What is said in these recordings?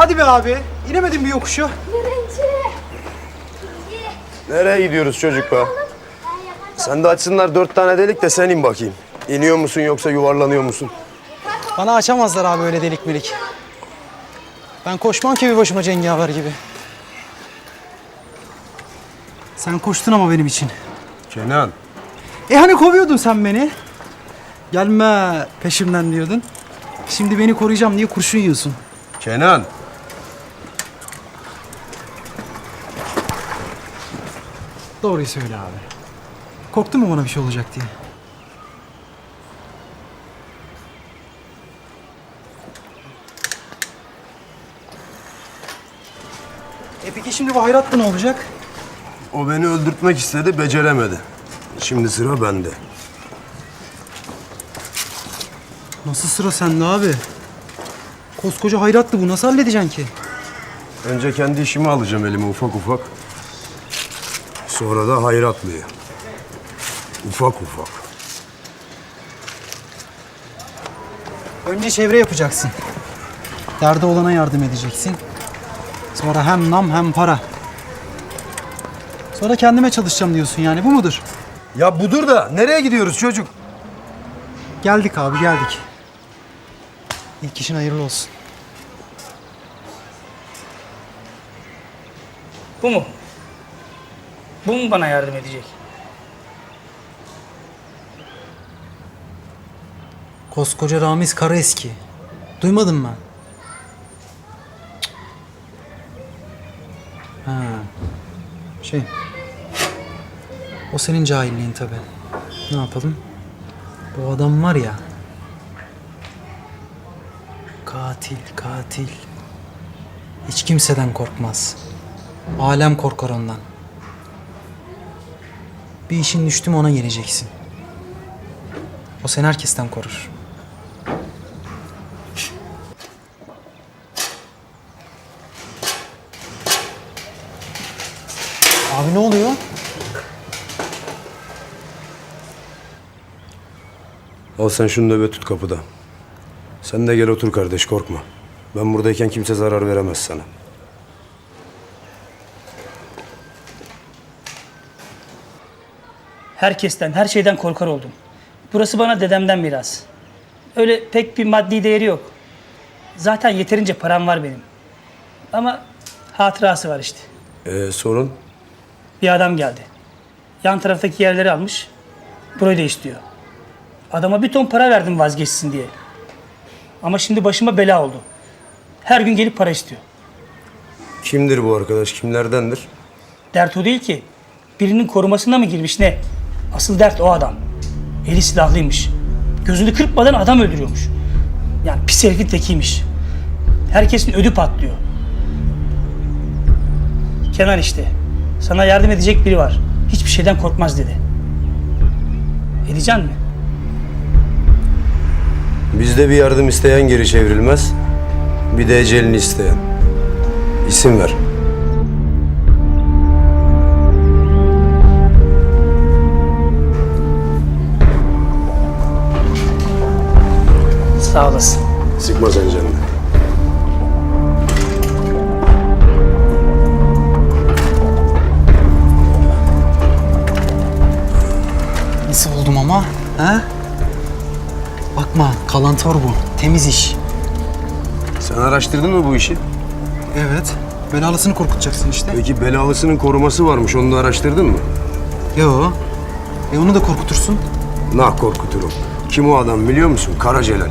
Hadi be abi. İnemedin bir yokuşu. Nereye gidiyoruz çocuk be? Sen de açsınlar dört tane delik de sen in bakayım. İniyor musun yoksa yuvarlanıyor musun? Bana açamazlar abi öyle delik melik. Ben koşmam ki bir başıma cengaver gibi. Sen koştun ama benim için. Kenan. E hani kovuyordun sen beni? Gelme peşimden diyordun. Şimdi beni koruyacağım diye kurşun yiyorsun. Kenan. Doğruyu söyle abi. Korktun mu bana bir şey olacak diye? E peki şimdi bu hayratlı ne olacak? O beni öldürtmek istedi, beceremedi. Şimdi sıra bende. Nasıl sıra sende abi? Koskoca hayratlı bu nasıl halledeceksin ki? Önce kendi işimi alacağım elime ufak ufak. Sonra da hayratlıyı. Ufak ufak. Önce çevre yapacaksın. Derdi olana yardım edeceksin. Sonra hem nam hem para. Sonra kendime çalışacağım diyorsun yani bu mudur? Ya budur da nereye gidiyoruz çocuk? Geldik abi geldik. İlk işin hayırlı olsun. Bu mu? Bu mu bana yardım edecek? Koskoca Ramiz Karaeski. Duymadın mı? Ha. Şey. O senin cahilliğin tabi. Ne yapalım? Bu adam var ya. Katil, katil. Hiç kimseden korkmaz. Alem korkar ondan. Bir işin düştü mü ona geleceksin. O seni herkesten korur. Abi ne oluyor? Al sen şunu nöbet tut kapıda. Sen de gel otur kardeş korkma. Ben buradayken kimse zarar veremez sana. Herkesten, her şeyden korkar oldum. Burası bana dedemden miras. Öyle pek bir maddi değeri yok. Zaten yeterince param var benim. Ama hatırası var işte. Ee, sorun? Bir adam geldi. Yan taraftaki yerleri almış. Burayı da istiyor. Adama bir ton para verdim vazgeçsin diye. Ama şimdi başıma bela oldu. Her gün gelip para istiyor. Kimdir bu arkadaş? Kimlerdendir? Dert o değil ki. Birinin korumasına mı girmiş ne? Asıl dert o adam. Eli silahlıymış. Gözünü kırpmadan adam öldürüyormuş. Yani pis herifin tekiymiş. Herkesin ödü patlıyor. Kenan işte. Sana yardım edecek biri var. Hiçbir şeyden korkmaz dedi. Edeceksin mi? Bizde bir yardım isteyen geri çevrilmez. Bir de ecelini isteyen. İsim ver. Sağ olasın. Sıkma sen canını. Nasıl buldum ama? Ha? Bakma, kalantor bu. Temiz iş. Sen araştırdın mı bu işi? Evet. Belalısını korkutacaksın işte. Peki belalısının koruması varmış. Onu da araştırdın mı? Yo. E onu da korkutursun. Nah korkuturum. Kim o adam biliyor musun? Kara Celal.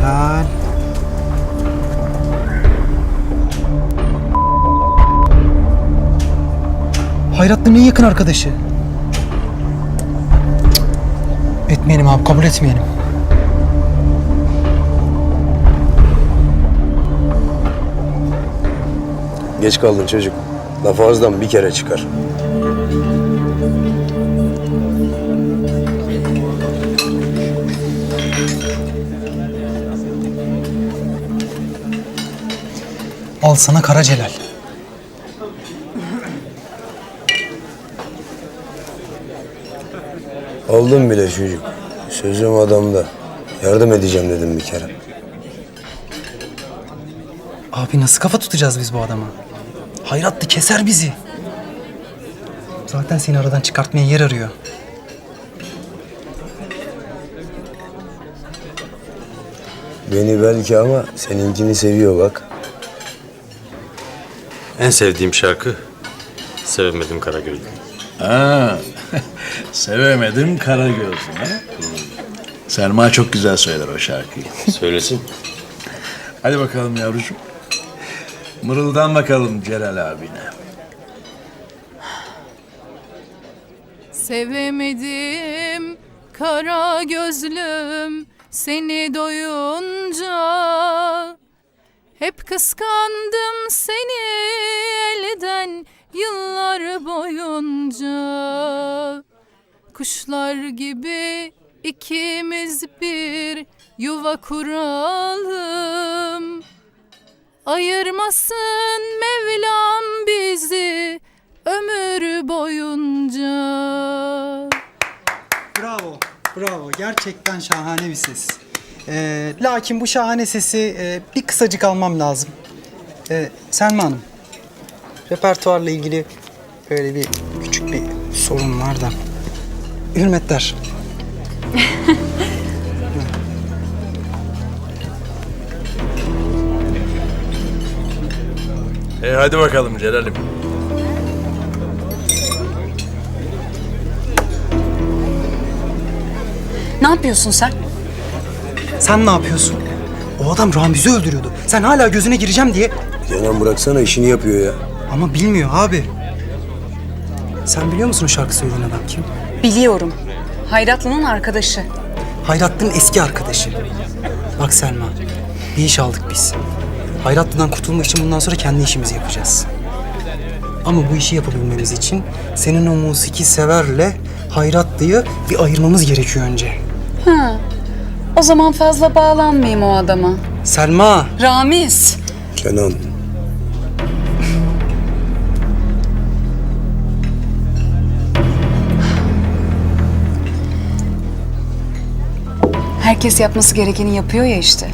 Celal. Hayratlı'nın en yakın arkadaşı. Cık. Etmeyelim abi, kabul etmeyelim. Geç kaldın çocuk. Laf ağızdan bir kere çıkar. Al sana Kara Celal. Aldım bile çocuk. Sözüm adamda. Yardım edeceğim dedim bir kere. Abi nasıl kafa tutacağız biz bu adama? Hayratlı keser bizi. Zaten seni aradan çıkartmaya yer arıyor. Beni belki ama seninkini seviyor bak. En sevdiğim şarkı Sevemedim Karagöz'ü. Ha, sevemedim kara gözüne. Selma çok güzel söyler o şarkıyı. Söylesin. Hadi bakalım yavrucuğum. Mırıldan bakalım Celal abine. Sevemedim kara gözlüm seni doyunca Hep kıskandım seni elden yıllar boyunca Kuşlar gibi ikimiz bir yuva kuralım Ayırmasın Mevlam bizi ömür boyunca. Bravo, bravo. Gerçekten şahane bir ses. Ee, lakin bu şahane sesi e, bir kısacık almam lazım. Ee, Selma Hanım, repertuarla ilgili böyle bir küçük bir sorun var da. Hürmetler. E hadi bakalım Celal'im. Ne yapıyorsun sen? Sen ne yapıyorsun? O adam Ramiz'i öldürüyordu. Sen hala gözüne gireceğim diye Kenan bıraksana işini yapıyor ya. Ama bilmiyor abi. Sen biliyor musun o şarkı söyleyen adam kim? Biliyorum. Hayratlı'nın arkadaşı. Hayratlı'nın eski arkadaşı. Bak Selma, bir iş aldık biz. Hayratlı'dan kurtulmak için bundan sonra kendi işimizi yapacağız. Ama bu işi yapabilmemiz için senin o musiki severle Hayratlı'yı bir ayırmamız gerekiyor önce. O zaman fazla bağlanmayayım o adama. Selma, Ramiz. Kenan. Herkes yapması gerekeni yapıyor ya işte.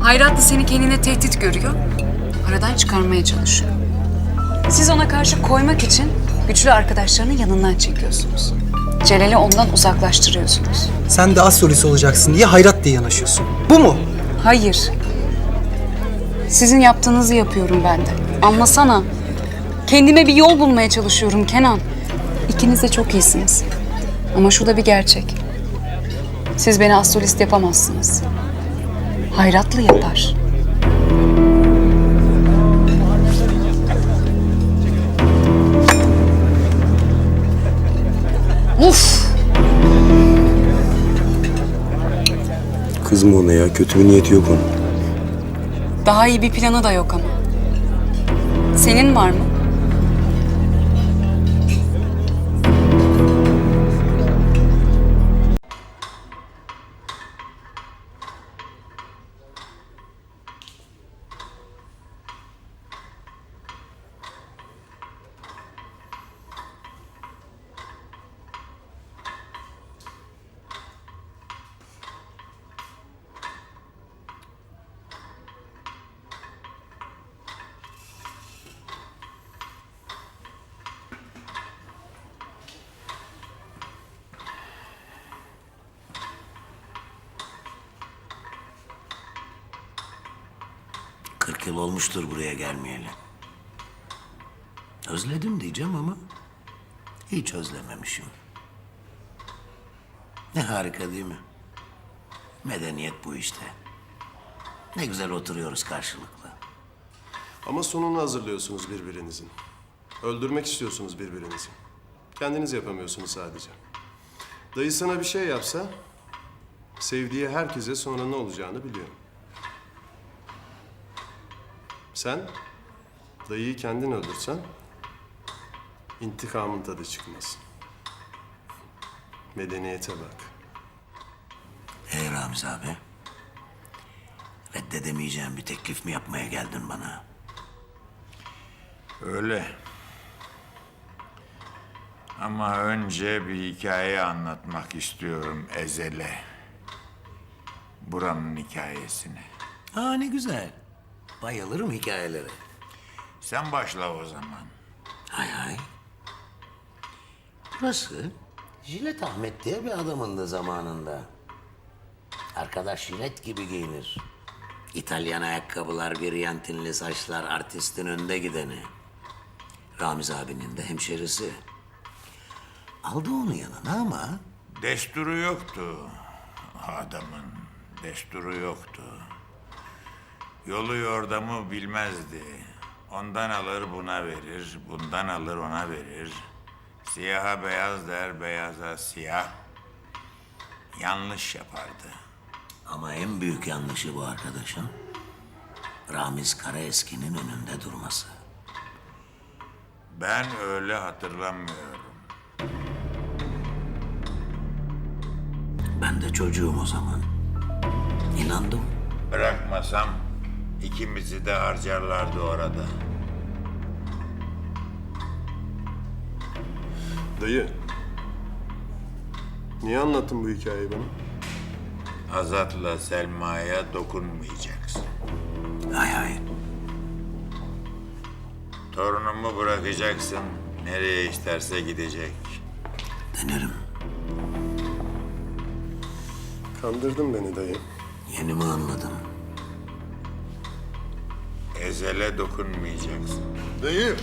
Hayratlı seni kendine tehdit görüyor. Aradan çıkarmaya çalışıyor. Siz ona karşı koymak için güçlü arkadaşlarını yanından çekiyorsunuz. Celal'i ondan uzaklaştırıyorsunuz. sen de az solist olacaksın diye Hayratlı'ya yanaşıyorsun. Bu mu? Hayır. Sizin yaptığınızı yapıyorum ben de. Anlasana. Kendime bir yol bulmaya çalışıyorum Kenan. İkiniz de çok iyisiniz. Ama şu da bir gerçek. Siz beni astrolist yapamazsınız. Hayratlı yapar. Kızma ona ya. Kötü bir niyeti yok onun. Daha iyi bir planı da yok ama. Senin var mı? Kırk yıl olmuştur buraya gelmeyeli. Özledim diyeceğim ama hiç özlememişim. Ne harika değil mi? Medeniyet bu işte. Ne güzel oturuyoruz karşılıklı. Ama sonunu hazırlıyorsunuz birbirinizin. Öldürmek istiyorsunuz birbirinizi. Kendiniz yapamıyorsunuz sadece. Dayı sana bir şey yapsa, sevdiği herkese sonra ne olacağını biliyor. Sen, dayıyı kendin öldürsen, intikamın tadı çıkmaz. Medeniyete bak. Ey Ramiz abi. Reddedemeyeceğim bir teklif mi yapmaya geldin bana? Öyle. Ama önce bir hikaye anlatmak istiyorum Ezel'e. Buranın hikayesini. Aa ne güzel. Bayılırım hikayelere. Sen başla o zaman. Hay hay. Burası Jilet Ahmet diye bir adamındı zamanında. Arkadaş jilet gibi giyinir. İtalyan ayakkabılar, viryantinli saçlar, artistin önde gideni. Ramiz abinin de hemşerisi. Aldı onu yanına ama Desturu yoktu. Adamın desturu yoktu. Yolu yordamı bilmezdi. Ondan alır buna verir, bundan alır ona verir. Siyaha beyaz der, beyaza siyah. Yanlış yapardı. ama en büyük yanlışı bu arkadaşın Ramiz Karaeski'nin önünde durması. Ben öyle hatırlamıyorum. Ben de çocuğum o zaman. İnandım. Bırakmasam ikimizi de harcarlardı orada. Dayı. Niye anlattın bu hikayeyi bana? Azat'la Selma'ya dokunmayacaksın. Hay hay. Torunumu bırakacaksın. Nereye isterse gidecek. Denerim. Kandırdın beni dayı. Yeni mi anladım? Ezel'e dokunmayacaksın. Dayı.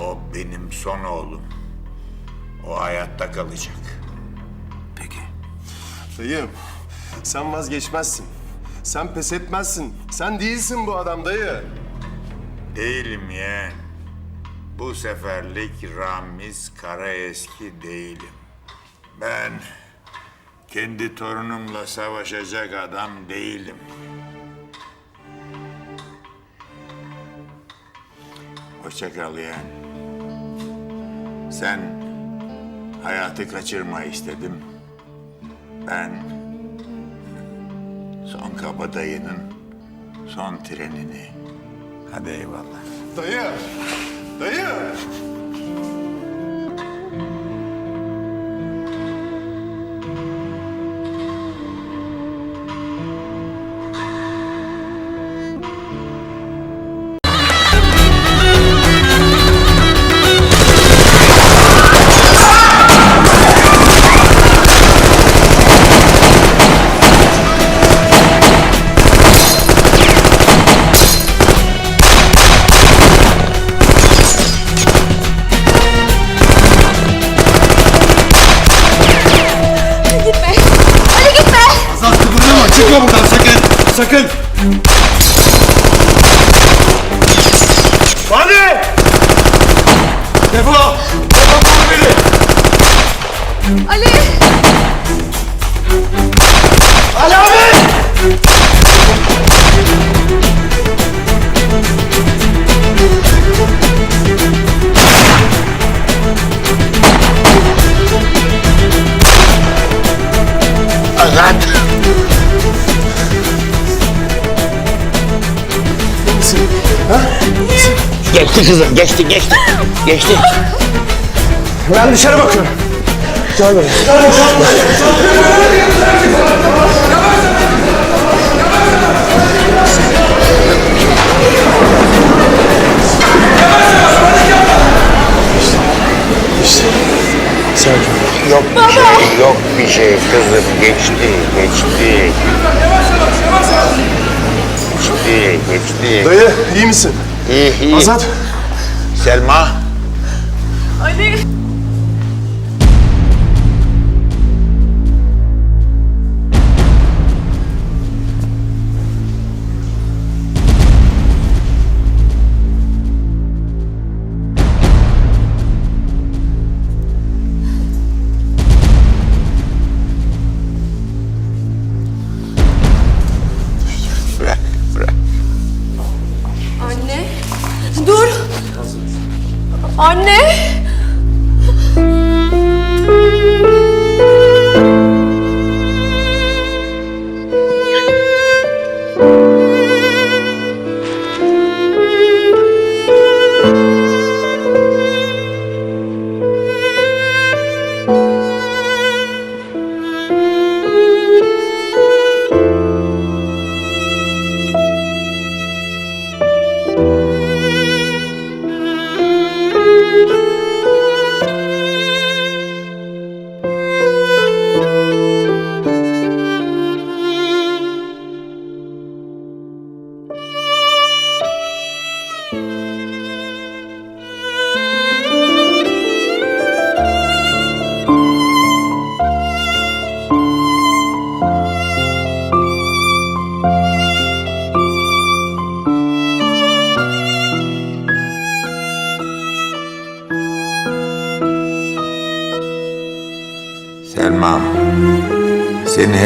O benim son oğlum. O hayatta kalacak. Peki. Dayı. Sen vazgeçmezsin. Sen pes etmezsin. Sen değilsin bu adam dayı. Değilim yeğen. Bu seferlik Ramiz Karaeski değilim. Ben kendi torunumla savaşacak adam değilim. Hoşça yeğen. Sen hayatı kaçırma istedim. Ben son kabadayının son trenini. Hadi eyvallah. Dayı. Dayı. Geçti kızım, geçti, geçti. Geçti. Ben dışarı bakıyorum. Gel buraya. Yok bir şey, yok bir şey kızım. Geçti, geçti. Geçti, geçti. Dayı iyi misin? İyi, iyi. Azat. Selma. Ali! Anne!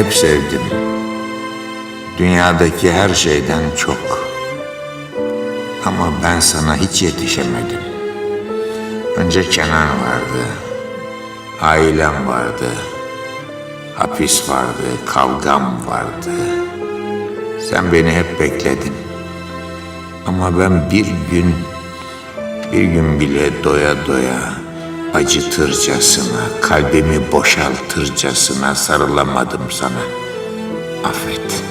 Hep sevdim. Dünyadaki her şeyden çok. Ama ben sana hiç yetişemedim. Önce Kenan vardı. Ailem vardı. Hapis vardı, kavgam vardı. Sen beni hep bekledin. Ama ben bir gün, bir gün bile doya doya acıtırcasına, kalbimi boşaltırcasına sarılamadım sana. Affet,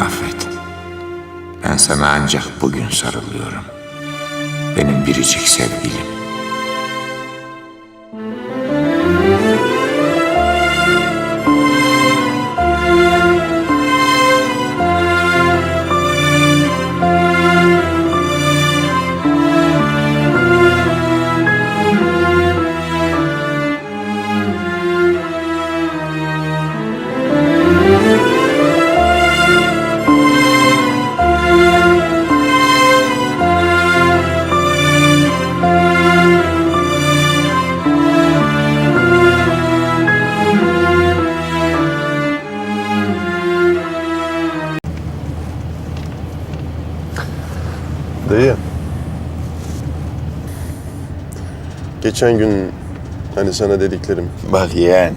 affet. Ben sana ancak bugün sarılıyorum. Benim biricik sevgilim. Geçen gün hani sana dediklerim. Bak yeğen,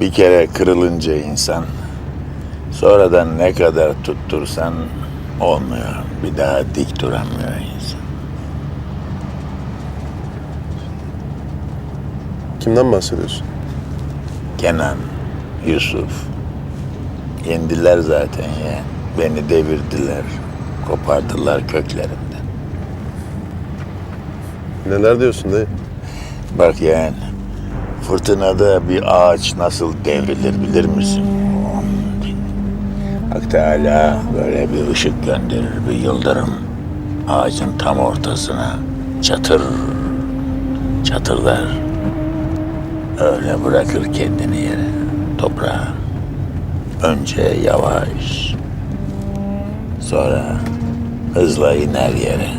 bir kere kırılınca insan, sonradan ne kadar tuttursan olmuyor. Bir daha dik duramıyor insan. Kimden bahsediyorsun? Kenan, Yusuf, yendiler zaten ya. Beni devirdiler, kopardılar köklerimden. Neler diyorsun dayı? Bak yeğen, fırtınada bir ağaç nasıl devrilir bilir misin? Hak Teala böyle bir ışık gönderir, bir yıldırım. Ağacın tam ortasına çatır, çatırlar. Öyle bırakır kendini yere, toprağa. Önce yavaş, sonra hızla iner yere.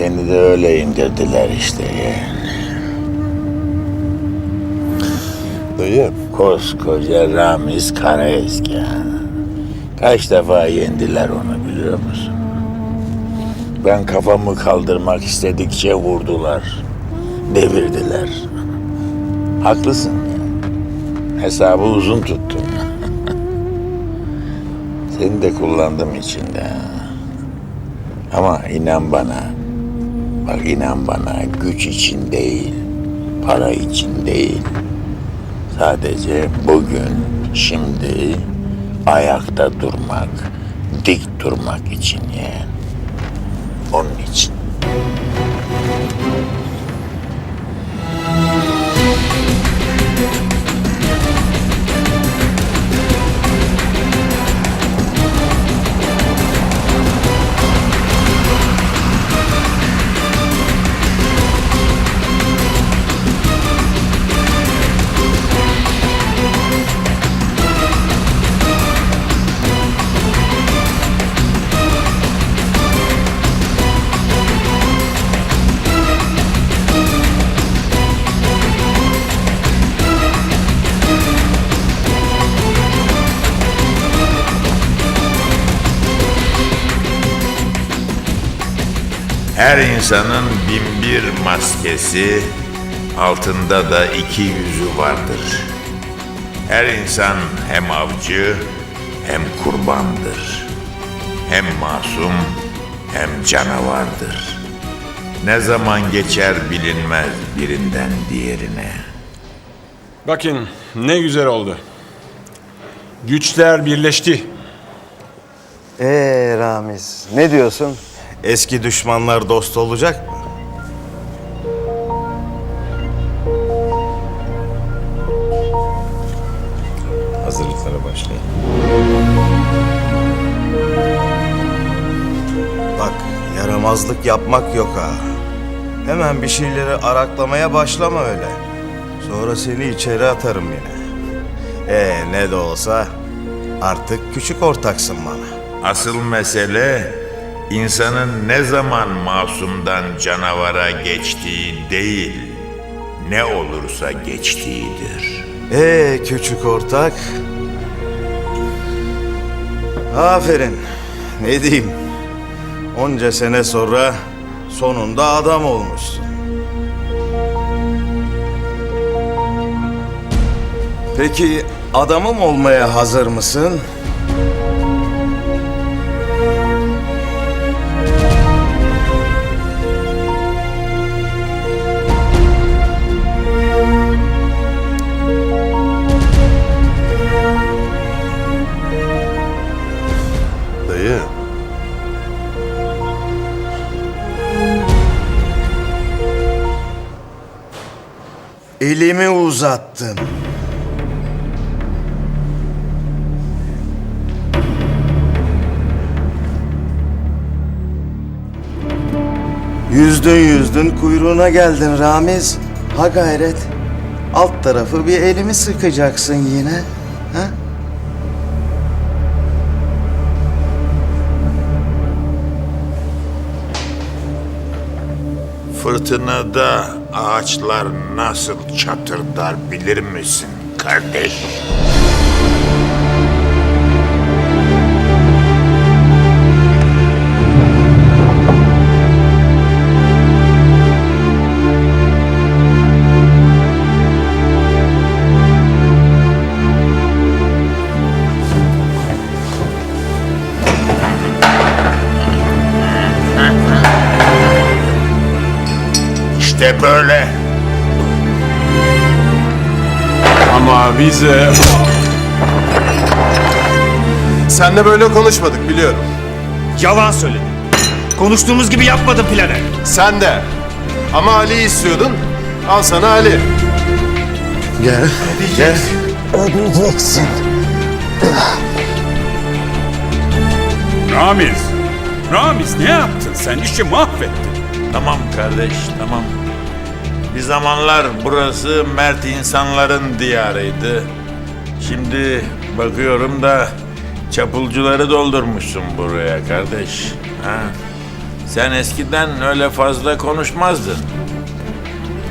Beni de öyle indirdiler işte yeğen. Dayı. Koskoca Ramiz Karaeski ha. Kaç defa yendiler onu biliyor musun? Ben kafamı kaldırmak istedikçe vurdular. Devirdiler. Haklısın. Hesabı uzun tuttum. Seni de kullandım içinde. Ama inan bana. Bak inan bana güç için değil, para için değil. Sadece bugün, şimdi ayakta durmak, dik durmak için yeğen. Onun için. Her insanın bin bir maskesi, altında da iki yüzü vardır. Her insan hem avcı hem kurbandır. Hem masum hem canavardır. Ne zaman geçer bilinmez birinden diğerine. Bakın ne güzel oldu. Güçler birleşti. Ee Ramiz, ne diyorsun? Eski düşmanlar dost olacak mı? Hazırlıklara başlayın. Bak, yaramazlık yapmak yok ha. Hemen bir şeyleri araklamaya başlama öyle. Sonra seni içeri atarım yine. Ee ne de olsa artık küçük ortaksın bana. Asıl mesele insanın ne zaman masumdan canavara geçtiği değil, ne olursa geçtiğidir. Ee küçük ortak. Aferin. Ne diyeyim? Onca sene sonra sonunda adam olmuşsun. Peki adamım olmaya hazır mısın? Elimi uzattım. Yüzdün yüzdün kuyruğuna geldin Ramiz. Ha gayret. Alt tarafı bir elimi sıkacaksın yine. Ha? Fırtınada ağaçlar nasıl çatırdar bilir misin kardeş? İşte böyle. Ama bize... Senle böyle konuşmadık biliyorum. Yalan söyledin. Konuştuğumuz gibi yapmadın planı. Sen de. Ama Ali'yi istiyordun. Al sana Ali. Gel. Gel. Ödeyeceksin. Ramiz! Ramiz ne yaptın sen? İşi mahvettin. Tamam kardeş, tamam. Bir zamanlar burası mert insanların diyarıydı. Şimdi bakıyorum da çapulcuları doldurmuşsun buraya kardeş. Ha? Sen eskiden öyle fazla konuşmazdın.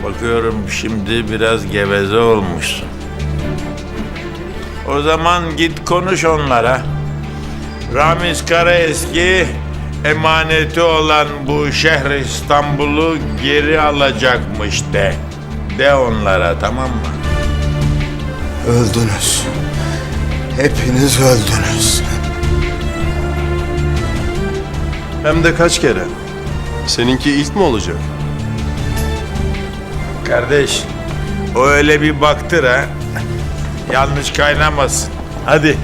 Bakıyorum şimdi biraz geveze olmuşsun. O zaman git konuş onlara. Ramiz Karaeski emaneti olan bu şehir İstanbul'u geri alacakmış de. De onlara tamam mı? Öldünüz. Hepiniz öldünüz. Hem de kaç kere. Seninki ilk mi olacak? Kardeş o öyle bir baktır ha. Yanlış kaynamasın. Hadi.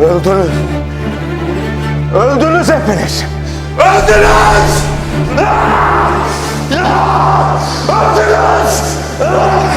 Öldünüz. Öldünüz hepiniz. Öldünüz! Öldünüz! Öldünüz!